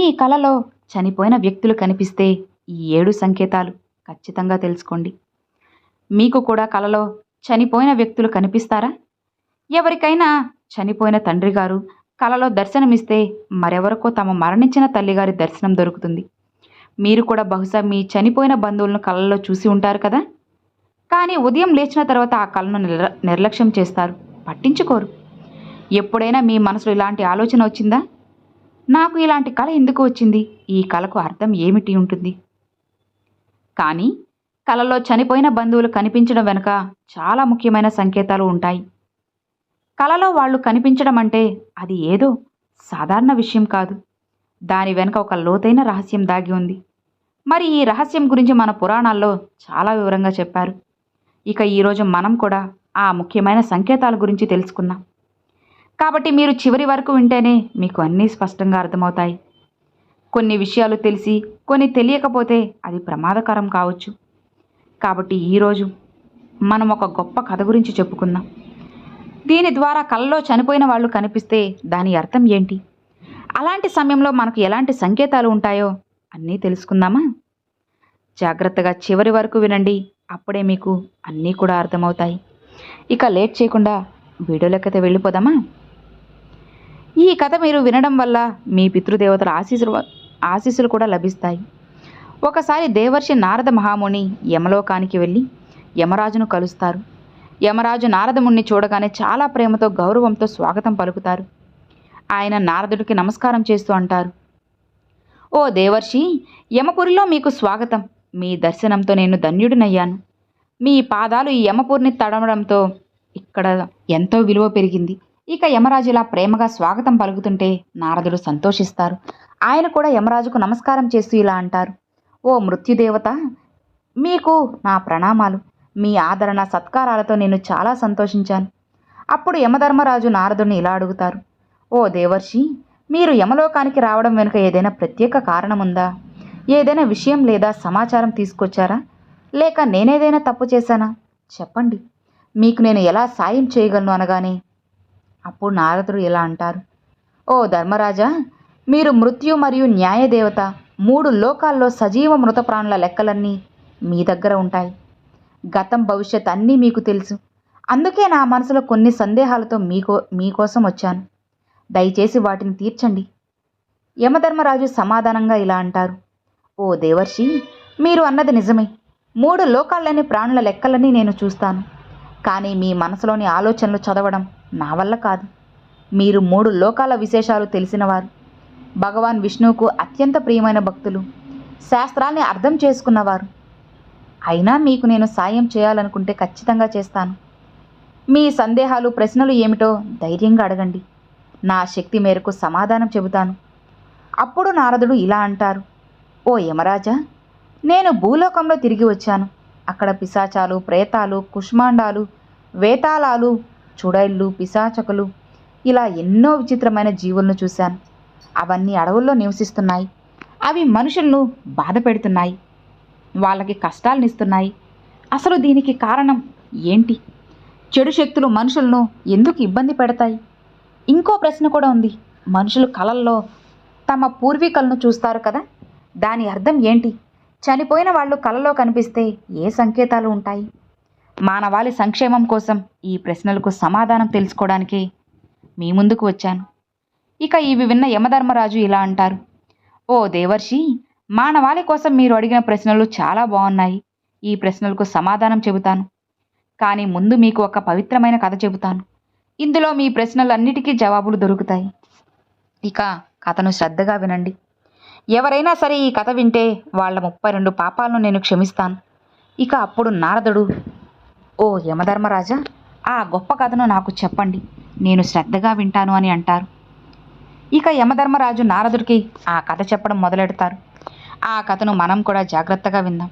మీ కలలో చనిపోయిన వ్యక్తులు కనిపిస్తే ఈ ఏడు సంకేతాలు ఖచ్చితంగా తెలుసుకోండి. మీకు కూడా కలలో చనిపోయిన వ్యక్తులు కనిపిస్తారా? ఎవరికైనా చనిపోయిన తండ్రి గారు కలలో దర్శనమిస్తే మరెవరికో తమ మరణించిన తల్లిగారి దర్శనం దొరుకుతుంది. మీరు కూడా బహుశా మీ చనిపోయిన బంధువులను కలలో చూసి ఉంటారు కదా? కానీ ఉదయం లేచిన తర్వాత ఆ కళను నిర్ నిర్లక్ష్యం చేస్తారు. పట్టించుకోరు. ఎప్పుడైనా మీ మనసులో ఇలాంటి ఆలోచన వచ్చిందా? నాకు ఇలాంటి కళ ఎందుకు వచ్చింది? ఈ కళకు అర్థం ఏమిటి ఉంటుంది? కానీ కలలో చనిపోయిన బంధువులు కనిపించడం వెనుక చాలా ముఖ్యమైన సంకేతాలు ఉంటాయి. కలలో వాళ్ళు కనిపించడం అంటే అది ఏదో సాధారణ విషయం కాదు. దాని వెనుక ఒక లోతైన రహస్యం దాగి ఉంది. మరి ఈ రహస్యం గురించి మన పురాణాల్లో చాలా వివరంగా చెప్పారు. ఇక ఈరోజు మనం కూడా ఆ ముఖ్యమైన సంకేతాల గురించి తెలుసుకుందాం. కాబట్టి మీరు చివరి వరకు వింటేనే మీకు అన్నీ స్పష్టంగా అర్థమవుతాయి. కొన్ని విషయాలు తెలిసి కొన్ని తెలియకపోతే అది ప్రమాదకరం కావచ్చు. కాబట్టి ఈరోజు మనం ఒక గొప్ప కథ గురించి చెప్పుకుందాం. దీని ద్వారా కళ్ళలో చనిపోయిన వాళ్ళు కనిపిస్తే దాని అర్థం ఏంటి? అలాంటి సమయంలో మనకు ఎలాంటి సంకేతాలు ఉంటాయో అన్నీ తెలుసుకుందామా? జాగ్రత్తగా చివరి వరకు వినండి అప్పుడే మీకు అన్నీ కూడా అర్థమవుతాయి. ఇక లేట్ చేయకుండా వీడియోలకైతే వెళ్ళిపోదామా? ఈ కథ మీరు వినడం వల్ల మీ పితృదేవతల ఆశీస్సులు ఆశీస్సులు కూడా లభిస్తాయి. ఒకసారి దేవర్షి నారద మహాముని యమలోకానికి వెళ్ళి యమరాజును కలుస్తారు. యమరాజు నారదముణ్ణి చూడగానే చాలా ప్రేమతో గౌరవంతో స్వాగతం పలుకుతారు. ఆయన నారదుడికి నమస్కారం చేస్తూ అంటారు. ఓ దేవర్షి యమపురిలో మీకు స్వాగతం. మీ దర్శనంతో నేను ధన్యుడినయ్యాను. మీ పాదాలు ఈ యమపురిని తడవడంతో ఇక్కడ ఎంతో విలువ పెరిగింది. ఇక యమరాజులా ప్రేమగా స్వాగతం పలుకుతుంటే నారదుడు సంతోషిస్తారు. ఆయన కూడా యమరాజుకు నమస్కారం చేస్తూ ఇలా అంటారు. ఓ మృత్యుదేవత మీకు నా ప్రణామాలు. మీ ఆదరణ సత్కారాలతో నేను చాలా సంతోషించాను. అప్పుడు యమధర్మరాజు నారదుడిని ఇలా అడుగుతారు. ఓ దేవర్షి మీరు యమలోకానికి రావడం వెనుక ఏదైనా ప్రత్యేక కారణం ఉందా ఏదైనా విషయం లేదా సమాచారం తీసుకొచ్చారా? లేక నేనేదైనా తప్పు చేశానా? చెప్పండి. మీకు నేను ఎలా సాయం చేయగలను అనగానే అప్పుడు నారదుడు ఇలా అంటారు. ఓ ధర్మరాజా మీరు మృత్యు మరియు న్యాయదేవత మూడు లోకాల్లో సజీవ మృత ప్రాణుల లెక్కలన్నీ మీ దగ్గర ఉంటాయి. గతం భవిష్యత్ అన్నీ మీకు తెలుసు. అందుకే నా మనసులో కొన్ని సందేహాలతో మీకో మీకోసం వచ్చాను. దయచేసి వాటిని తీర్చండి. యమధర్మరాజు సమాధానంగా ఇలా అంటారు. ఓ దేవర్షి మీరు అన్నది నిజమే. మూడు లోకాల్లోని ప్రాణుల లెక్కలన్నీ నేను చూస్తాను. కానీ మీ మనసులోని ఆలోచనలు చదవడం నా వల్ల కాదు. మీరు మూడు లోకాల విశేషాలు తెలిసినవారు. భగవాన్ విష్ణువుకు అత్యంత ప్రియమైన భక్తులు. శాస్త్రాల్ని అర్థం చేసుకున్నవారు. అయినా మీకు నేను సాయం చేయాలనుకుంటే ఖచ్చితంగా చేస్తాను. మీ సందేహాలు ప్రశ్నలు ఏమిటో ధైర్యంగా అడగండి. నా శక్తి మేరకు సమాధానం చెబుతాను. అప్పుడు నారదుడు ఇలా అంటారు. ఓ యమరాజా నేను భూలోకంలో తిరిగి వచ్చాను. అక్కడ పిశాచాలు ప్రేతాలు కుష్మాండాలు వేతాళాలు చుడైళ్ళు పిశాచకులు. ఇలా ఎన్నో విచిత్రమైన జీవులను చూశాను. అవన్నీ అడవుల్లో నివసిస్తున్నాయి. అవి మనుషులను బాధ పెడుతున్నాయి. వాళ్ళకి కష్టాలనిస్తున్నాయి అసలు దీనికి కారణం ఏంటి? చెడు శక్తులు మనుషులను ఎందుకు ఇబ్బంది పెడతాయి? ఇంకో ప్రశ్న కూడా ఉంది. మనుషులు కలల్లో తమ పూర్వీకులను చూస్తారు కదా? దాని అర్థం ఏంటి? చనిపోయిన వాళ్ళు కలలో కనిపిస్తే ఏ సంకేతాలు ఉంటాయి? మానవాళి సంక్షేమం కోసం ఈ ప్రశ్నలకు సమాధానం తెలుసుకోవడానికి మీ ముందుకు వచ్చాను. ఇక ఇవి విన్న యమధర్మరాజు ఇలా అంటారు. ఓ దేవర్షి మానవాళి కోసం మీరు అడిగిన ప్రశ్నలు చాలా బాగున్నాయి. ఈ ప్రశ్నలకు సమాధానం చెబుతాను. కానీ ముందు మీకు ఒక పవిత్రమైన కథ చెబుతాను. ఇందులో మీ ప్రశ్నలన్నిటికీ జవాబులు దొరుకుతాయి. ఇక కథను శ్రద్ధగా వినండి. ఎవరైనా సరే ఈ కథ వింటే వాళ్ళ ముప్పై రెండు పాపాలను నేను క్షమిస్తాను. ఇక అప్పుడు నారదుడు ఓ యమధర్మరాజా ఆ గొప్ప కథను నాకు చెప్పండి. నేను శ్రద్ధగా వింటాను అని అంటారు. ఇక యమధర్మరాజు నారదుడికి ఆ కథ చెప్పడం మొదలెడతారు. ఆ కథను మనం కూడా జాగ్రత్తగా విందాం.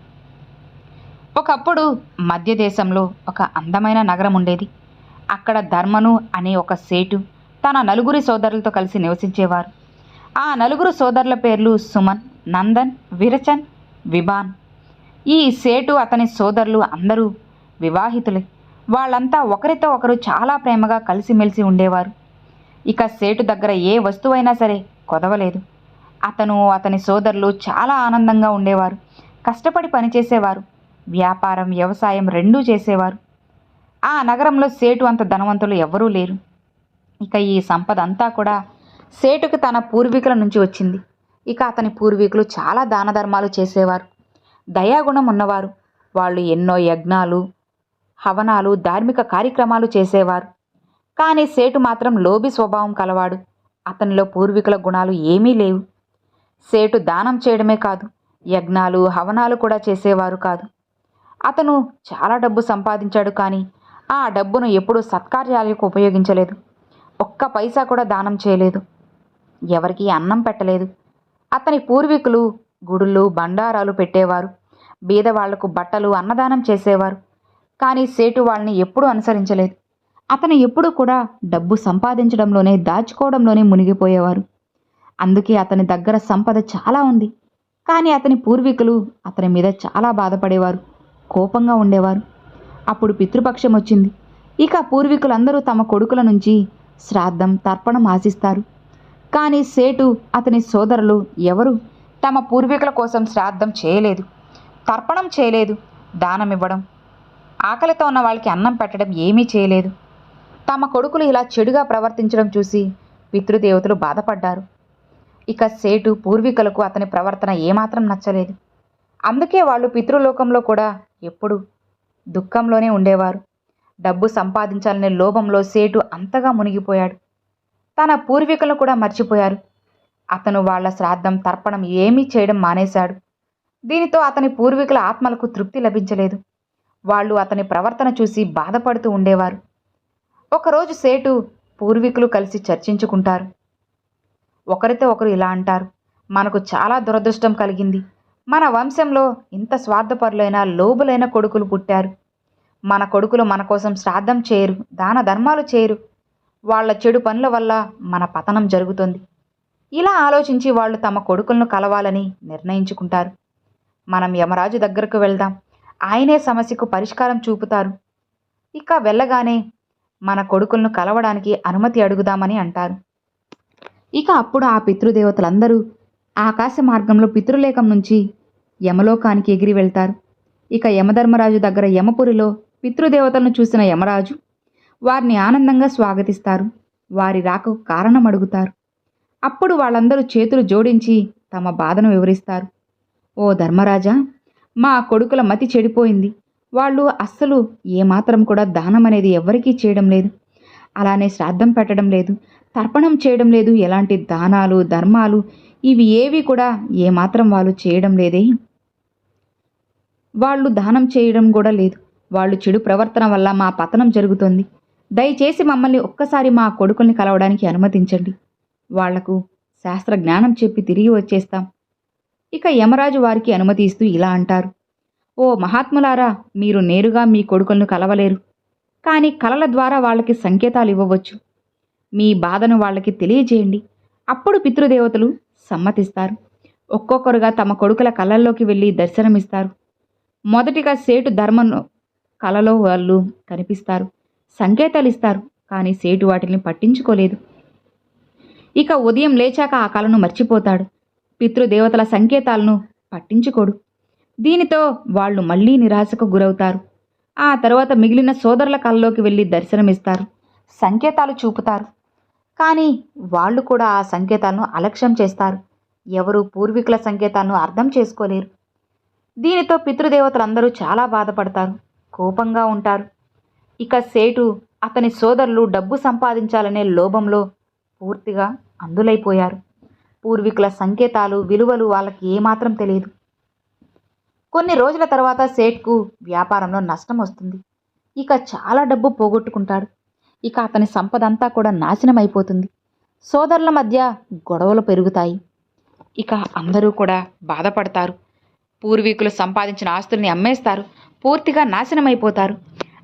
ఒకప్పుడు మధ్య దేశంలో ఒక అందమైన నగరం ఉండేది. అక్కడ ధర్మను అనే ఒక సేటు తన నలుగురి సోదరులతో కలిసి నివసించేవారు. ఆ నలుగురు సోదరుల పేర్లు సుమన్ నందన్ విరచన్ విభాన్. ఈ సేటు అతని సోదరులు అందరూ వివాహితులే. వాళ్ళంతా ఒకరితో ఒకరు చాలా ప్రేమగా కలిసిమెలిసి ఉండేవారు. ఇక సేటు దగ్గర ఏ వస్తువైనా సరే కొదవలేదు. అతను అతని సోదరులు చాలా ఆనందంగా ఉండేవారు. కష్టపడి పనిచేసేవారు. వ్యాపారం వ్యవసాయం రెండూ చేసేవారు. ఆ నగరంలో సేటు అంత ధనవంతులు ఎవ్వరూ లేరు. ఇక ఈ సంపద అంతా కూడా సేటుకు తన పూర్వీకుల నుంచి వచ్చింది. ఇక అతని పూర్వీకులు చాలా దాన ధర్మాలు చేసేవారు. దయాగుణం ఉన్నవారు. వాళ్ళు ఎన్నో యజ్ఞాలు హవనాలు ధార్మిక కార్యక్రమాలు చేసేవారు. కానీ సేటు మాత్రం లోబి స్వభావం కలవాడు. అతనిలో పూర్వీకుల గుణాలు ఏమీ లేవు. సేటు దానం చేయడమే కాదు యజ్ఞాలు హవనాలు కూడా చేసేవారు కాదు. అతను చాలా డబ్బు సంపాదించాడు కానీ ఆ డబ్బును ఎప్పుడూ సత్కార్యాలకు ఉపయోగించలేదు. ఒక్క పైసా కూడా దానం చేయలేదు. ఎవరికి అన్నం పెట్టలేదు. అతని పూర్వీకులు గుడులు బండారాలు పెట్టేవారు. బీదవాళ్ళకు బట్టలు అన్నదానం చేసేవారు. కానీ సేటు వాళ్ళని ఎప్పుడూ అనుసరించలేదు. అతను ఎప్పుడూ కూడా డబ్బు సంపాదించడంలోనే దాచుకోవడంలోనే మునిగిపోయేవారు. అందుకే అతని దగ్గర సంపద చాలా ఉంది. కానీ అతని పూర్వీకులు అతని మీద చాలా బాధపడేవారు. కోపంగా ఉండేవారు. అప్పుడు పితృపక్షం వచ్చింది. ఇక పూర్వీకులందరూ తమ కొడుకుల నుంచి శ్రాద్ధం తర్పణం ఆశిస్తారు. కానీ సేటు అతని సోదరులు ఎవరు? తమ పూర్వీకుల కోసం శ్రాద్ధం చేయలేదు. తర్పణం చేయలేదు. దానం ఇవ్వడం ఆకలితో ఉన్న వాళ్ళకి అన్నం పెట్టడం ఏమీ చేయలేదు. తమ కొడుకులు ఇలా చెడుగా ప్రవర్తించడం చూసి పితృదేవతలు బాధపడ్డారు. ఇక సేటు పూర్వీకులకు అతని ప్రవర్తన ఏమాత్రం నచ్చలేదు. అందుకే వాళ్ళు పితృలోకంలో కూడా ఎప్పుడు దుఃఖంలోనే ఉండేవారు. డబ్బు సంపాదించాలనే లోభంలో సేటు అంతగా మునిగిపోయాడు. తన పూర్వీకులను కూడా మర్చిపోయారు. అతను వాళ్ళ శ్రాద్ధం తర్పణం ఏమీ చేయడం మానేశాడు. దీనితో అతని పూర్వీకుల ఆత్మలకు తృప్తి లభించలేదు. వాళ్ళు అతని ప్రవర్తన చూసి బాధపడుతూ ఉండేవారు. ఒకరోజు సేటు పూర్వీకులు కలిసి చర్చించుకుంటారు. ఒకరితో ఒకరు ఇలా అంటారు మనకు చాలా దురదృష్టం కలిగింది. మన వంశంలో ఇంత స్వార్థపరులైన లోబులైన కొడుకులు పుట్టారు. మన కొడుకులు మన కోసం శ్రాద్ధం చేయరు దాన ధర్మాలు చేయరు. వాళ్ళ చెడు పనుల వల్ల మన పతనం జరుగుతుంది ఇలా ఆలోచించి వాళ్ళు తమ కొడుకులను కలవాలని నిర్ణయించుకుంటారు. మనం యమరాజు దగ్గరకు వెళ్దాం. ఆయనే సమస్యకు పరిష్కారం చూపుతారు. ఇక వెళ్ళగానే మన కొడుకులను కలవడానికి అనుమతి అడుగుదామని అంటారు. ఇక అప్పుడు ఆ పితృదేవతలందరూ ఆకాశ మార్గంలో పితృలేఖం నుంచి యమలోకానికి ఎగిరి వెళ్తారు. ఇక యమధర్మరాజు దగ్గర యమపురిలో పితృదేవతలను చూసిన యమరాజు వారిని ఆనందంగా స్వాగతిస్తారు. వారి రాకకు కారణం అడుగుతారు. అప్పుడు వాళ్ళందరూ చేతులు జోడించి తమ బాధను వివరిస్తారు. ఓ ధర్మరాజా మా కొడుకుల మతి చెడిపోయింది. వాళ్ళు అస్సలు ఏమాత్రం కూడా దానం అనేది ఎవరికీ చేయడం లేదు. అలానే శ్రాద్ధం పెట్టడం లేదు. తర్పణం చేయడం లేదు. ఎలాంటి దానాలు ధర్మాలు ఇవి ఏవి కూడా ఏమాత్రం వాళ్ళు చేయడం లేదే. వాళ్ళు దానం చేయడం కూడా లేదు. వాళ్ళు చెడు ప్రవర్తన వల్ల మా పతనం జరుగుతుంది. దయచేసి మమ్మల్ని ఒక్కసారి మా కొడుకుల్ని కలవడానికి అనుమతించండి. వాళ్ళకు శాస్త్ర జ్ఞానం చెప్పి తిరిగి వచ్చేస్తాం. ఇక యమరాజు వారికి అనుమతి ఇస్తూ ఇలా అంటారు. ఓ మహాత్ములారా మీరు నేరుగా మీ కొడుకులను కలవలేరు. కానీ కలల ద్వారా వాళ్ళకి సంకేతాలు ఇవ్వవచ్చు. మీ బాధను వాళ్ళకి తెలియజేయండి. అప్పుడు పితృదేవతలు సమ్మతిస్తారు. ఒక్కొక్కరుగా తమ కొడుకుల కళల్లోకి వెళ్ళి దర్శనమిస్తారు. మొదటిగా సేటు ధర్మను కలలో వాళ్ళు కనిపిస్తారు. సంకేతాలు ఇస్తారు కానీ సేటు వాటిని పట్టించుకోలేదు. ఇక ఉదయం లేచాక ఆ కళను మర్చిపోతాడు. పితృదేవతల సంకేతాలను పట్టించుకోడు. దీనితో వాళ్ళు మళ్ళీ నిరాశకు గురవుతారు. ఆ తర్వాత మిగిలిన సోదరుల కళ్ళలోకి వెళ్ళి దర్శనమిస్తారు. సంకేతాలు చూపుతారు. కానీ వాళ్ళు కూడా ఆ సంకేతాలను అలక్ష్యం చేస్తారు. ఎవరు పూర్వీకుల సంకేతాలను అర్థం చేసుకోలేరు. దీనితో పితృదేవతలందరూ చాలా బాధపడతారు. కోపంగా ఉంటారు. ఇక సేటు అతని సోదరులు డబ్బు సంపాదించాలనే లోభంలో పూర్తిగా అందులైపోయారు. పూర్వీకుల సంకేతాలు విలువలు వాళ్ళకి ఏమాత్రం తెలియదు. కొన్ని రోజుల తర్వాత సేట్కు వ్యాపారంలో నష్టం వస్తుంది. ఇక చాలా డబ్బు పోగొట్టుకుంటాడు. ఇక అతని సంపద అంతా కూడా నాశనం అయిపోతుంది సోదరుల మధ్య గొడవలు పెరుగుతాయి. ఇక అందరూ కూడా బాధపడతారు. పూర్వీకులు సంపాదించిన ఆస్తుల్ని అమ్మేస్తారు. పూర్తిగా నాశనమైపోతారు.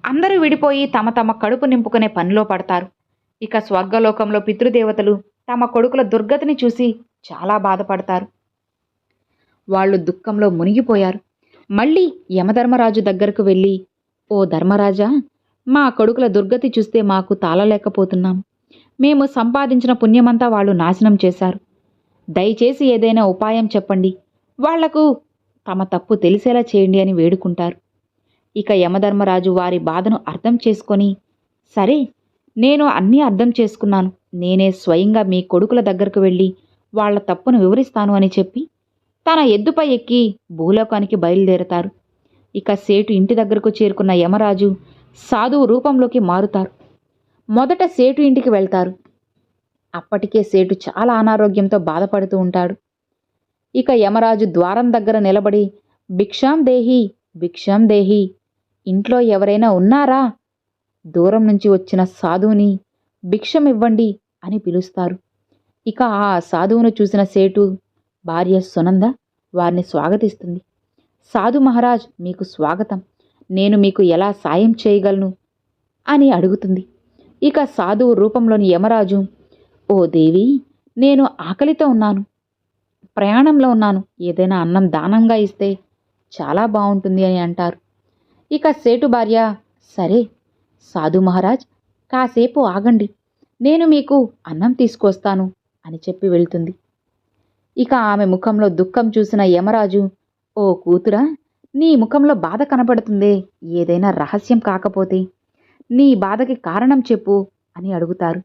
అందరూ విడిపోయి తమ తమ కడుపు నింపుకునే పనిలో పడతారు. ఇక స్వర్గలోకంలో పితృదేవతలు తమ కొడుకుల దుర్గతిని చూసి చాలా బాధపడతారు. వాళ్ళు దుఃఖంలో మునిగిపోయారు. మళ్ళీ యమధర్మరాజు దగ్గరకు వెళ్ళి ఓ ధర్మరాజా మా కొడుకుల దుర్గతి చూస్తే మాకు తాళలేకపోతున్నాం. మేము సంపాదించిన పుణ్యమంతా వాళ్ళు నాశనం చేశారు. దయచేసి ఏదైనా ఉపాయం చెప్పండి. వాళ్ళకు తమ తప్పు తెలిసేలా చేయండి అని వేడుకుంటారు. ఇక యమధర్మరాజు వారి బాధను అర్థం చేసుకొని సరే నేను అన్నీ అర్థం చేసుకున్నాను. నేనే స్వయంగా మీ కొడుకుల దగ్గరకు వెళ్ళి వాళ్ళ తప్పును వివరిస్తాను అని చెప్పి తన ఎద్దుపై ఎక్కి భూలోకానికి బయలుదేరతారు. ఇక సేటు ఇంటి దగ్గరకు చేరుకున్న యమరాజు సాధువు రూపంలోకి మారుతారు. మొదట సేటు ఇంటికి వెళ్తారు. అప్పటికే సేటు చాలా అనారోగ్యంతో బాధపడుతూ ఉంటాడు. ఇక యమరాజు ద్వారం దగ్గర నిలబడి భిక్షాం దేహి భిక్షాం దేహి ఇంట్లో ఎవరైనా ఉన్నారా? దూరం నుంచి వచ్చిన సాధువుని భిక్షం ఇవ్వండి అని పిలుస్తారు. ఇక ఆ సాధువును చూసిన సేటు భార్య సునంద వారిని స్వాగతిస్తుంది. సాధు మహారాజ్ మీకు స్వాగతం. నేను మీకు ఎలా సాయం చేయగలను? అని అడుగుతుంది. ఇక సాధువు రూపంలోని యమరాజు ఓ దేవి నేను ఆకలితో ఉన్నాను. ప్రయాణంలో ఉన్నాను. ఏదైనా అన్నం దానంగా ఇస్తే చాలా బాగుంటుంది అని అంటారు. ఇక సేటు భార్య సరే సాధు మహారాజ్ కాసేపు ఆగండి. నేను మీకు అన్నం తీసుకొస్తాను. అని చెప్పి వెళ్తుంది. ఇక ఆమె ముఖంలో దుఃఖం చూసిన యమరాజు ఓ కూతురా నీ ముఖంలో బాధ కనపడుతుందే ఏదైనా రహస్యం కాకపోతే నీ బాధకి కారణం చెప్పు అని అడుగుతారు.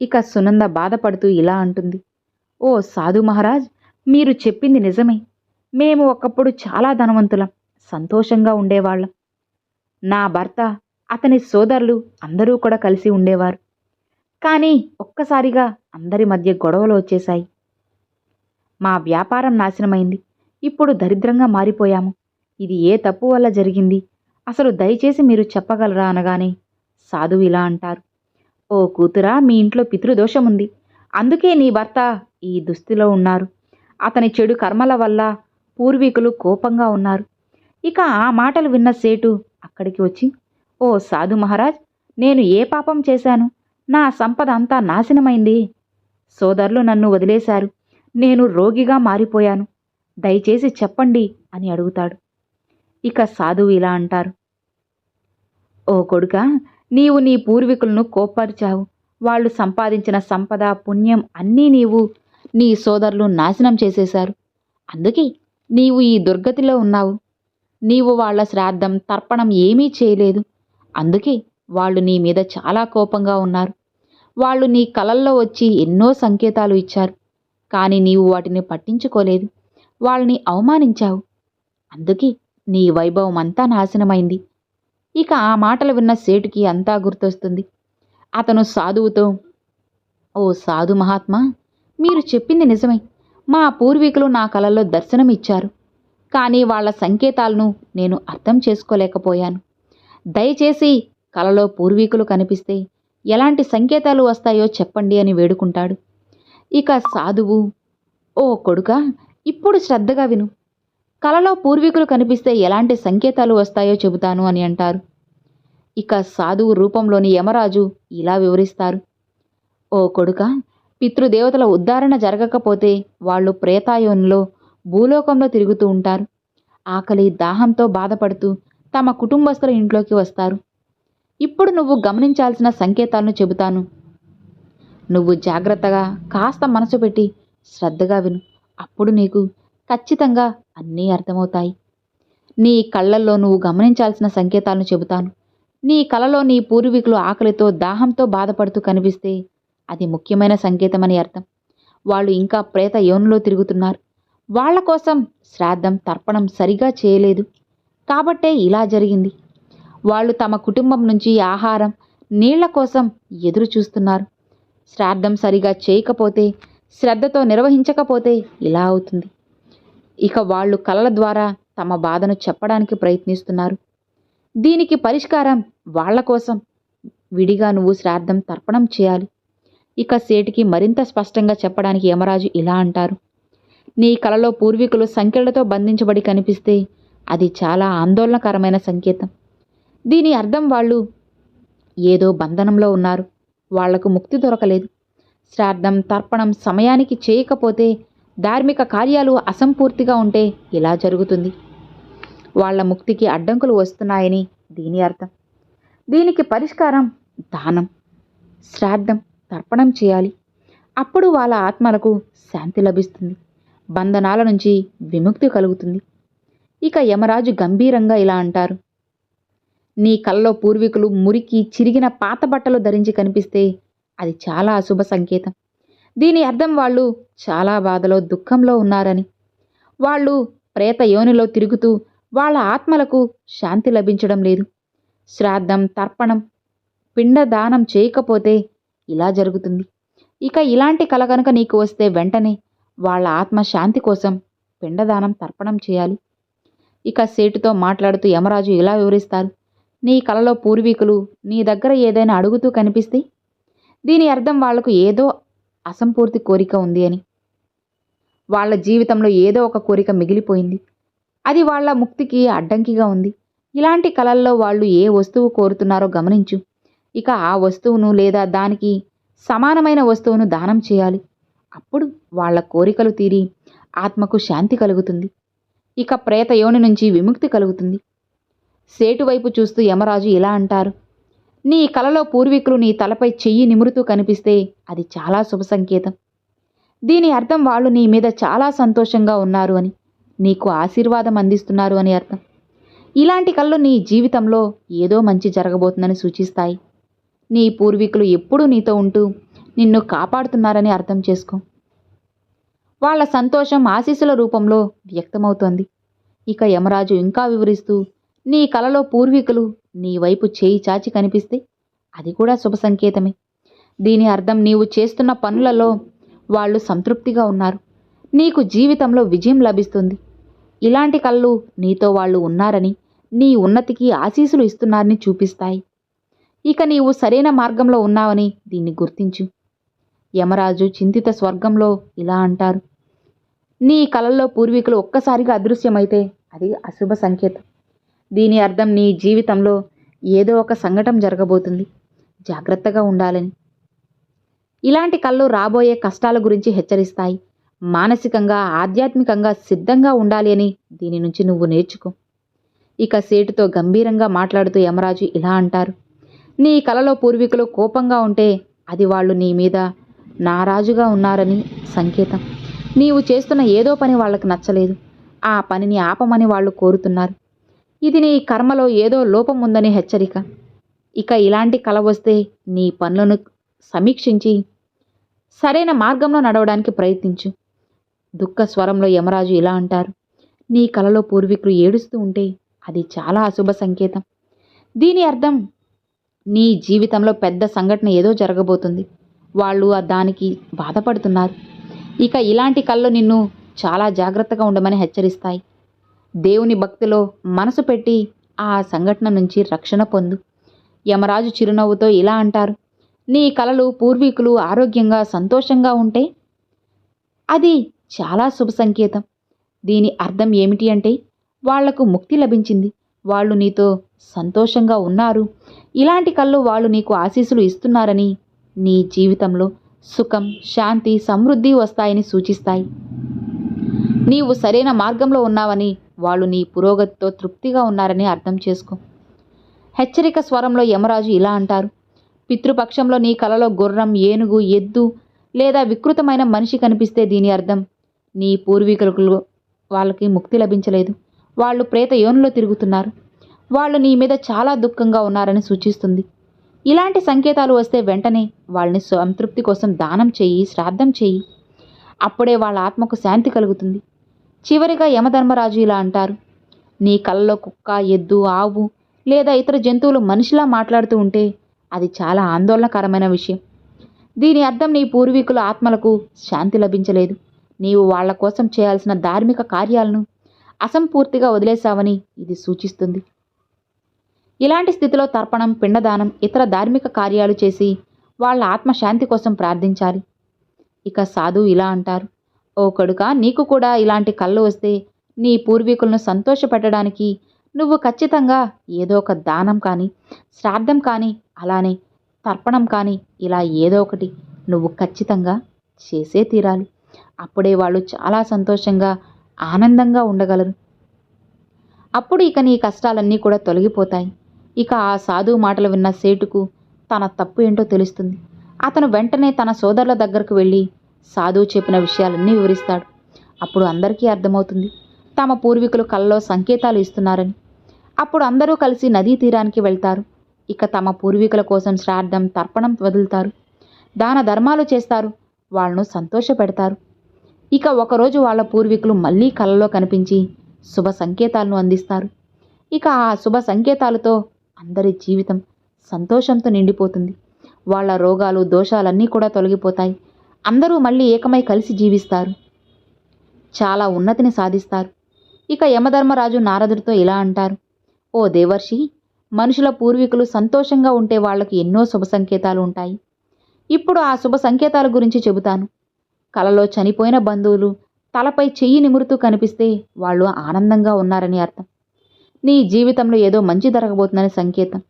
ఇక సునంద బాధపడుతూ ఇలా అంటుంది ఓ సాధు మహారాజ్ మీరు చెప్పింది నిజమే. మేము ఒకప్పుడు చాలా ధనవంతులం సంతోషంగా ఉండేవాళ్ళం. నా భర్త అతని సోదరులు అందరూ కూడా కలిసి ఉండేవారు. కానీ ఒక్కసారిగా అందరి మధ్య గొడవలు వచ్చేశాయి. మా వ్యాపారం నాశనమైంది. ఇప్పుడు దరిద్రంగా మారిపోయాము. ఇది ఏ తప్పు వల్ల జరిగింది? అసలు దయచేసి మీరు చెప్పగలరా అనగానే సాధువు ఇలా అంటారు. ఓ కూతురా మీ ఇంట్లో పితృదోషం ఉంది అందుకే నీ భర్త ఈ దుస్థితిలో ఉన్నారు. అతని చెడు కర్మల వల్ల పూర్వీకులు కోపంగా ఉన్నారు. ఇక ఆ మాటలు విన్న సేటు అక్కడికి వచ్చి ఓ సాధు మహారాజ్ నేను ఏ పాపం చేశాను? నా సంపద అంతా నాశనమైంది. సోదరులు నన్ను వదిలేశారు. నేను రోగిగా మారిపోయాను. దయచేసి చెప్పండి అని అడుగుతాడు. ఇక సాధువు ఇలా అంటారు. ఓ కొడుక నీవు నీ పూర్వీకులను కోప్పరిచావు. వాళ్ళు సంపాదించిన సంపద పుణ్యం అన్నీ నీవు నీ సోదరులు నాశనం చేసేశారు. అందుకే నీవు ఈ దుర్గతిలో ఉన్నావు. నీవు వాళ్ళ శ్రాద్ధం తర్పణం ఏమీ చేయలేదు. అందుకే వాళ్ళు నీ మీద చాలా కోపంగా ఉన్నారు. వాళ్ళు నీ కలల్లో వచ్చి ఎన్నో సంకేతాలు ఇచ్చారు. కానీ నీవు వాటిని పట్టించుకోలేదు. వాళ్ళని అవమానించావు. అందుకే నీ వైభవం అంతా నాశనమైంది. ఇక ఆ మాటలు విన్న సేటుకి అంతా గుర్తొస్తుంది. అతను సాధువుతో ఓ సాధు మహాత్మా మీరు చెప్పింది నిజమే. మా పూర్వీకులు నా కలలో దర్శనం ఇచ్చారు కానీ వాళ్ళ సంకేతాలను నేను అర్థం చేసుకోలేకపోయాను. దయచేసి కలలో పూర్వీకులు కనిపిస్తే ఎలాంటి సంకేతాలు వస్తాయో చెప్పండి అని వేడుకుంటాడు. ఇక సాధువు ఓ కొడుక ఇప్పుడు శ్రద్ధగా విను. కలలో పూర్వీకులు కనిపిస్తే ఎలాంటి సంకేతాలు వస్తాయో చెబుతాను అని అంటారు. ఇక సాధువు రూపంలోని యమరాజు ఇలా వివరిస్తారు. ఓ కొడుక పితృదేవతల ఉద్ధారణ జరగకపోతే వాళ్ళు ప్రేతాయోనిలో భూలోకంలో తిరుగుతూ ఉంటారు. ఆకలి దాహంతో బాధపడుతూ తమ కుటుంబస్తుల ఇంట్లోకి వస్తారు. ఇప్పుడు నువ్వు గమనించాల్సిన సంకేతాలను చెబుతాను. నువ్వు జాగ్రత్తగా కాస్త మనసు పెట్టి శ్రద్ధగా విను. అప్పుడు నీకు ఖచ్చితంగా అన్నీ అర్థమవుతాయి. నీ కళ్ళల్లో నువ్వు గమనించాల్సిన సంకేతాలను చెబుతాను. నీ కలలో నీ పూర్వీకులు ఆకలితో దాహంతో బాధపడుతూ కనిపిస్తే అది ముఖ్యమైన సంకేతమని అర్థం. వాళ్ళు ఇంకా ప్రేత యోనులో తిరుగుతున్నారు. వాళ్ళ కోసం శ్రాద్ధం తర్పణం సరిగా చేయలేదు. కాబట్టే ఇలా జరిగింది. వాళ్ళు తమ కుటుంబం నుంచి ఆహారం నీళ్ళ కోసం ఎదురు చూస్తున్నారు. శ్రాద్ధం సరిగా చేయకపోతే శ్రద్ధతో నిర్వహించకపోతే ఇలా అవుతుంది. ఇక వాళ్ళు కళల ద్వారా తమ బాధను చెప్పడానికి ప్రయత్నిస్తున్నారు. దీనికి పరిష్కారం వాళ్ళ కోసం. విడిగా నువ్వు శ్రాద్ధం తర్పణం చేయాలి. ఇక సేటికి మరింత స్పష్టంగా చెప్పడానికి యమరాజు ఇలా అంటారు. నీ కలలో పూర్వీకులు సంఖ్యలతో బంధించబడి కనిపిస్తే అది చాలా ఆందోళనకరమైన సంకేతం. దీని అర్థం వాళ్ళు ఏదో బంధనంలో ఉన్నారు. వాళ్ళకు ముక్తి దొరకలేదు. శ్రాద్ధం తర్పణం సమయానికి చేయకపోతే ధార్మిక కార్యాలు అసంపూర్తిగా ఉంటే ఇలా జరుగుతుంది. వాళ్ళ ముక్తికి అడ్డంకులు వస్తున్నాయని దీని అర్థం. దీనికి పరిష్కారం దానం శ్రాద్ధం తర్పణం చేయాలి. అప్పుడు వాళ్ళ ఆత్మలకు శాంతి లభిస్తుంది. బంధనాల నుంచి విముక్తి కలుగుతుంది. ఇక యమరాజు గంభీరంగా ఇలా అంటారు. నీ కల్లో పూర్వీకులు మురికి చిరిగిన పాత బట్టలు ధరించి కనిపిస్తే అది చాలా అశుభ సంకేతం. దీని అర్థం వాళ్ళు చాలా బాధలో దుఃఖంలో ఉన్నారని. వాళ్ళు ప్రేత యోనిలో తిరుగుతూ వాళ్ళ ఆత్మలకు శాంతి లభించడం లేదు. శ్రాద్ధం తర్పణం పిండదానం చేయకపోతే ఇలా జరుగుతుంది. ఇక ఇలాంటి కల కనుక నీకు వస్తే వెంటనే వాళ్ళ ఆత్మ శాంతి కోసం పిండదానం తర్పణం చేయాలి. ఇక సేటుతో మాట్లాడుతూ యమరాజు ఇలా వివరిస్తారు. నీ కలలో పూర్వీకులు నీ దగ్గర ఏదైనా అడుగుతూ కనిపిస్తే దీని అర్థం వాళ్ళకు ఏదో అసంపూర్తి కోరిక ఉంది అని. వాళ్ళ జీవితంలో ఏదో ఒక కోరిక మిగిలిపోయింది. అది వాళ్ళ ముక్తికి అడ్డంకిగా ఉంది. ఇలాంటి కలల్లో వాళ్ళు ఏ వస్తువు కోరుతున్నారో గమనించు. ఇక ఆ వస్తువును లేదా దానికి సమానమైన వస్తువును దానం చేయాలి. అప్పుడు వాళ్ళ కోరికలు తీరి ఆత్మకు శాంతి కలుగుతుంది. ఇక ప్రేత యోని నుంచి విముక్తి కలుగుతుంది. సేటువైపు చూస్తూ యమరాజు ఇలా అంటారు. నీ కలలో పూర్వీకులు నీ తలపై చెయ్యి నిమురుతూ కనిపిస్తే అది చాలా శుభ సంకేతం. దీని అర్థం వాళ్ళు నీ మీద చాలా సంతోషంగా ఉన్నారు అని నీకు ఆశీర్వాదం అందిస్తున్నారు అని అర్థం. ఇలాంటి కళ్ళు నీ జీవితంలో ఏదో మంచి జరగబోతుందని సూచిస్తాయి. నీ పూర్వీకులు ఎప్పుడూ నీతో ఉంటూ నిన్ను కాపాడుతున్నారని అర్థం చేసుకో. వాళ్ళ సంతోషం ఆశీస్సుల రూపంలో వ్యక్తమవుతోంది. ఇక యమరాజు ఇంకా వివరిస్తూ నీ కలలో పూర్వీకులు నీ వైపు చేయి చాచి కనిపిస్తే అది కూడా శుభ సంకేతమే. దీని అర్థం నీవు చేస్తున్న పనులలో వాళ్ళు సంతృప్తిగా ఉన్నారు. నీకు జీవితంలో విజయం లభిస్తుంది. ఇలాంటి కళ్ళు నీతో వాళ్ళు ఉన్నారని నీ ఉన్నతికి ఆశీస్సులు ఇస్తున్నారని చూపిస్తాయి. ఇక నీవు సరైన మార్గంలో ఉన్నావని దీన్ని గుర్తించు. యమరాజు చింతిత స్వర్గంలో ఇలా అంటారు. నీ కలల్లో పూర్వీకులు ఒక్కసారిగా అదృశ్యమైతే అది అశుభ సంకేతం. దీని అర్థం నీ జీవితంలో ఏదో ఒక సంఘటన జరగబోతుంది. జాగ్రత్తగా ఉండాలని. ఇలాంటి కళ్ళు రాబోయే కష్టాల గురించి హెచ్చరిస్తాయి. మానసికంగా ఆధ్యాత్మికంగా సిద్ధంగా ఉండాలి అని దీని నుంచి నువ్వు నేర్చుకో. ఇక సేటుతో గంభీరంగా మాట్లాడుతూ యమరాజు ఇలా అంటారు. నీ కలలో పూర్వీకులు కోపంగా ఉంటే అది వాళ్ళు నీ మీద నారాజుగా ఉన్నారని సంకేతం. నీవు చేస్తున్న ఏదో పని వాళ్ళకి నచ్చలేదు. ఆ పనిని ఆపమని వాళ్ళు కోరుతున్నారు. ఇది నీ కర్మలో ఏదో లోపం ఉందని హెచ్చరిక. ఇక ఇలాంటి కల వస్తే నీ పనులను సమీక్షించి సరైన మార్గంలో నడవడానికి ప్రయత్నించు. దుఃఖ స్వరంలో యమరాజు ఇలా అంటారు. నీ కలలో పూర్వీకులు ఏడుస్తూ ఉంటే అది చాలా అశుభ సంకేతం. దీని అర్థం నీ జీవితంలో పెద్ద సంఘటన ఏదో జరగబోతుంది. వాళ్ళు దానికి బాధపడుతున్నారు. ఇక ఇలాంటి కళ్ళు నిన్ను చాలా జాగ్రత్తగా ఉండమని హెచ్చరిస్తాయి. దేవుని భక్తిలో మనసు పెట్టి ఆ సంఘటన నుంచి రక్షణ పొందు. యమరాజు చిరునవ్వుతో ఇలా అంటారు నీ కలలు పూర్వీకులు ఆరోగ్యంగా సంతోషంగా ఉంటే అది చాలా శుభ సంకేతం. దీని అర్థం ఏమిటి అంటే వాళ్ళకు ముక్తి లభించింది. వాళ్ళు నీతో సంతోషంగా ఉన్నారు. ఇలాంటి కళ్ళు వాళ్ళు నీకు ఆశీస్సులు ఇస్తున్నారని నీ జీవితంలో సుఖం శాంతి సమృద్ధి వస్తాయని సూచిస్తాయి. నీవు సరైన మార్గంలో ఉన్నావని వాళ్ళు నీ పురోగతితో తృప్తిగా ఉన్నారని అర్థం చేసుకో. హెచ్చరిక స్వరంలో యమరాజు ఇలా అంటారు. పితృపక్షంలో నీ కలలో గుర్రం ఏనుగు ఎద్దు లేదా వికృతమైన మనిషి కనిపిస్తే దీని అర్థం నీ పూర్వీకులకు వాళ్ళకి ముక్తి లభించలేదు. వాళ్ళు ప్రేత యోనులో తిరుగుతున్నారు. వాళ్ళు నీ మీద చాలా దుఃఖంగా ఉన్నారని సూచిస్తుంది. ఇలాంటి సంకేతాలు వస్తే వెంటనే వాళ్ళని సంతృప్తి కోసం దానం చెయ్యి శ్రాద్ధం చెయ్యి అప్పుడే వాళ్ళ ఆత్మకు శాంతి కలుగుతుంది. చివరిగా యమధర్మరాజు ఇలా అంటారు. నీ కళ్ళలో కుక్క ఎద్దు ఆవు లేదా ఇతర జంతువులు మనిషిలా మాట్లాడుతూ ఉంటే అది చాలా ఆందోళనకరమైన విషయం. దీని అర్థం నీ పూర్వీకుల ఆత్మలకు శాంతి లభించలేదు. నీవు వాళ్ళ కోసం చేయాల్సిన ధార్మిక కార్యాలను అసంపూర్తిగా వదిలేశావని ఇది సూచిస్తుంది. ఇలాంటి స్థితిలో తర్పణం పిండదానం ఇతర ధార్మిక కార్యాలు చేసి వాళ్ళ ఆత్మశాంతి కోసం ప్రార్థించాలి. ఇక సాధు ఇలా అంటారు. ఓ కొడుక నీకు కూడా ఇలాంటి కళ్ళు వస్తే నీ పూర్వీకులను సంతోషపెట్టడానికి నువ్వు ఖచ్చితంగా ఏదో ఒక దానం కానీ శ్రాద్ధం కానీ అలానే తర్పణం కానీ ఇలా ఏదో ఒకటి నువ్వు ఖచ్చితంగా చేసే తీరాలి. అప్పుడే వాళ్ళు చాలా సంతోషంగా ఆనందంగా ఉండగలరు. అప్పుడు ఇక నీ కష్టాలన్నీ కూడా తొలగిపోతాయి. ఇక ఆ సాధువు మాటలు విన్న సేటుకు తన తప్పు ఏంటో తెలుస్తుంది. అతను వెంటనే తన సోదరుల దగ్గరకు వెళ్ళి సాధువు చెప్పిన విషయాలన్నీ వివరిస్తాడు. అప్పుడు అందరికీ అర్థమవుతుంది తమ పూర్వీకులు కళ్ళలో సంకేతాలు ఇస్తున్నారని. అప్పుడు అందరూ కలిసి నదీ తీరానికి వెళ్తారు. ఇక తమ పూర్వీకుల కోసం శ్రాద్ధం తర్పణం వదులుతారు. దాన ధర్మాలు చేస్తారు వాళ్ళను సంతోషపెడతారు. ఇక ఒకరోజు వాళ్ళ పూర్వీకులు మళ్ళీ కలలో కనిపించి శుభ సంకేతాలను అందిస్తారు. ఇక ఆ శుభ సంకేతాలతో అందరి జీవితం సంతోషంతో నిండిపోతుంది. వాళ్ళ రోగాలు దోషాలన్నీ కూడా తొలగిపోతాయి. అందరూ మళ్ళీ ఏకమై కలిసి జీవిస్తారు. చాలా ఉన్నతిని సాధిస్తారు. ఇక యమధర్మరాజు నారదుడితో ఇలా అంటారు. ఓ దేవర్షి మనుషుల పూర్వీకులు సంతోషంగా ఉంటే వాళ్ళకు ఎన్నో శుభ సంకేతాలు ఉంటాయి. ఇప్పుడు ఆ శుభ సంకేతాల గురించి చెబుతాను. కలలో చనిపోయిన బంధువులు తలపై చెయ్యి నిమురుతూ కనిపిస్తే వాళ్ళు ఆనందంగా ఉన్నారని అర్థం. నీ జీవితంలో ఏదో మంచి జరగబోతుందని సంకేతం.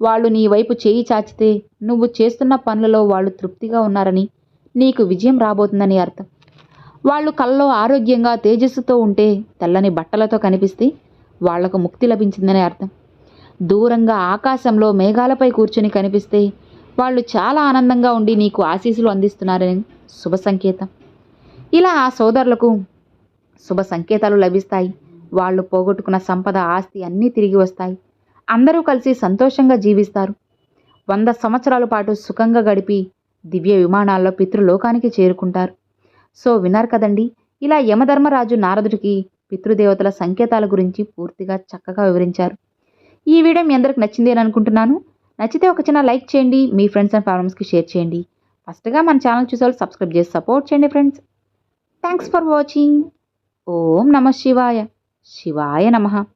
వాళ్ళు నీ వైపు చేయి చాచితే నువ్వు చేస్తున్న పనులలో వాళ్ళు తృప్తిగా ఉన్నారని నీకు విజయం రాబోతుందని అర్థం. వాళ్ళు కళ్ళలో ఆరోగ్యంగా తేజస్సుతో ఉంటే తెల్లని బట్టలతో కనిపిస్తే వాళ్ళకు ముక్తి లభించిందని అర్థం. దూరంగా ఆకాశంలో మేఘాలపై కూర్చుని కనిపిస్తే వాళ్ళు చాలా ఆనందంగా ఉండి నీకు ఆశీస్సులు అందిస్తున్నారని శుభ సంకేతం. ఇలా ఆ సోదరులకు శుభ సంకేతాలు లభిస్తాయి. వాళ్ళు పోగొట్టుకున్న సంపద ఆస్తి అన్నీ తిరిగి వస్తాయి. అందరూ కలిసి సంతోషంగా జీవిస్తారు. వంద సంవత్సరాల పాటు సుఖంగా గడిపి దివ్య విమానాల్లో పితృలోకానికి చేరుకుంటారు. సో విన్నారు కదండి. ఇలా యమధర్మరాజు నారదుడికి పితృదేవతల సంకేతాల గురించి పూర్తిగా చక్కగా వివరించారు. ఈ వీడియో మీ అందరికి నచ్చింది అని అనుకుంటున్నాను. నచ్చితే ఒక చిన్న లైక్ చేయండి మీ ఫ్రెండ్స్ అండ్ ఫ్యామిలీస్కి షేర్ చేయండి. ఫస్ట్గా మన ఛానల్ చూసే వాళ్ళు సబ్స్క్రైబ్ చేసి సపోర్ట్ చేయండి friends. Thanks for watching. Om నమ శివాయ. శివాయ నమః.